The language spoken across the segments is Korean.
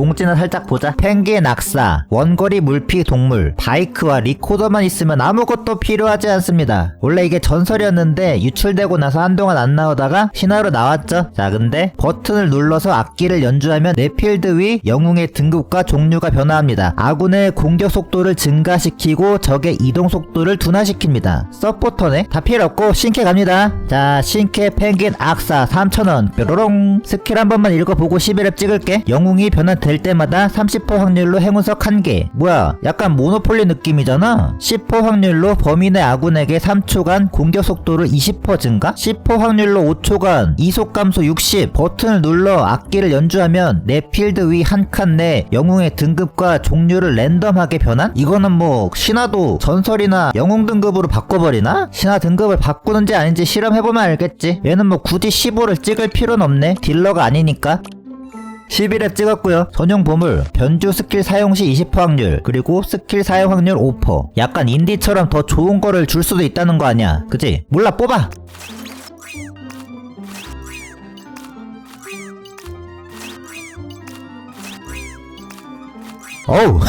공지나 살짝 보자. 펭귄 악사, 원거리 물피 동물, 바이크와 리코더만 있으면 아무것도 필요하지 않습니다. 원래 이게 전설이었는데 유출되고 나서 한동안 안 나오다가 신화로 나왔죠. 자, 근데 버튼을 눌러서 악기를 연주하면 내 필드 위 영웅의 등급과 종류가 변화합니다. 아군의 공격 속도를 증가시키고 적의 이동 속도를 둔화시킵니다. 서포터네? 다 필요 없고 신캐 갑니다. 자, 신캐 펭귄 악사 3,000원. 뾰로롱. 스킬 한 번만 읽어보고 11렙 찍을게. 영웅이 변화 될 때마다 30% 확률로 행운석 1개. 뭐야, 약간 모노폴리 느낌이잖아? 10% 확률로 내 아군에게 3초간 공격 속도를 20% 증가? 10% 확률로 5초간 이속 감소 60. 버튼을 눌러 악기를 연주하면 내 필드 위 한 칸 내 영웅의 등급과 종류를 랜덤하게 변한? 이거는 뭐 신화도 전설이나 영웅 등급으로 바꿔버리나? 신화 등급을 바꾸는지 아닌지 실험해보면 알겠지. 얘는 뭐 굳이 15를 찍을 필요는 없네. 딜러가 아니니까. 11렙 찍었고요. 전용 보물, 변주 스킬 사용 시 20% 확률, 그리고 스킬 사용 확률 5%. 약간 인디처럼 더 좋은 거를 줄 수도 있다는 거 아니야. 그지? 몰라, 뽑아! 어우!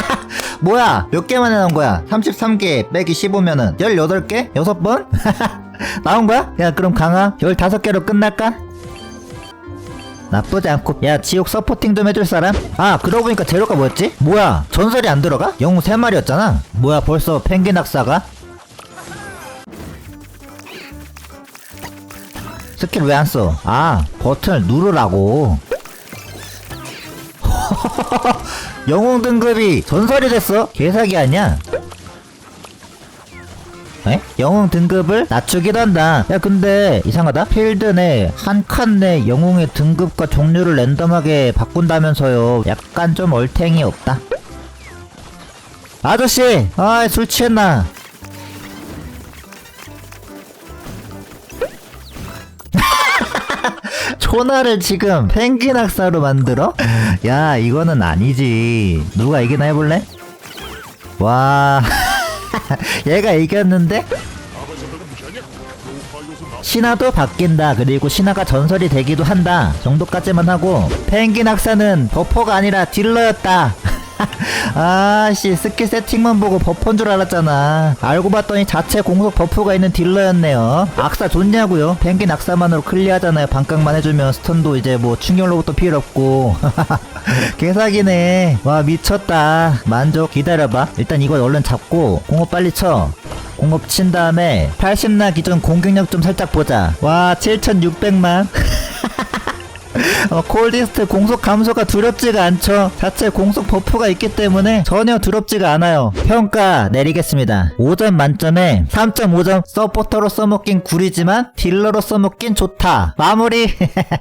뭐야? 몇 개 만에 나온 거야? 33개 빼기 15면은 18개? 6번? 나온 거야? 야, 그럼 강화 15개로 끝날까? 나쁘지 않고 야 지옥 서포팅 좀 해줄 사람? 아 그러고 보니까 재료가 뭐였지? 뭐야 전설이 안 들어가? 영웅 3마리였잖아 뭐야 벌써 펭귄 학사가? 스킬 왜 안 써? 아 버튼을 누르라고 영웅 등급이 전설이 됐어? 개사기 아니야? 에? 영웅 등급을 낮추기도 한다. 야, 근데 이상하다. 필드 내 한 칸 내 영웅의 등급과 종류를 랜덤하게 바꾼다면서요. 약간 좀 얼탱이 없다. 아저씨, 아, 술 취했나? 초나를 지금 펭귄 학사로 만들어? 야, 이거는 아니지. 누가 이기나 해볼래? 와. 얘가 이겼는데? 신화도 바뀐다. 그리고 신화가 전설이 되기도 한다. 정도까지만 하고. 펭귄 학사는 버퍼가 아니라 딜러였다 아씨 스킬 세팅만 보고 버퍼인 줄 알았잖아. 알고 봤더니 자체 공속 버프가 있는 딜러였네요. 악사 좋냐고요? 펭귄 악사만으로 클리어하잖아요. 반각만 해주면 스턴도 이제 뭐 충격로부터 필요 없고. 개사기네. 와 미쳤다. 만족 기다려봐. 일단 이거 얼른 잡고 공업 빨리 쳐. 공업 친 다음에 80나 기준 공격력 좀 살짝 보자. 와 7600만 어, 콜디스트 공속 감소가 두렵지가 않죠. 자체 공속 버프가 있기 때문에 전혀 두렵지가 않아요. 평가 내리겠습니다. 5점 만점에 3.5점 서포터로 써먹긴 구리지만 딜러로 써먹긴 좋다. 마무리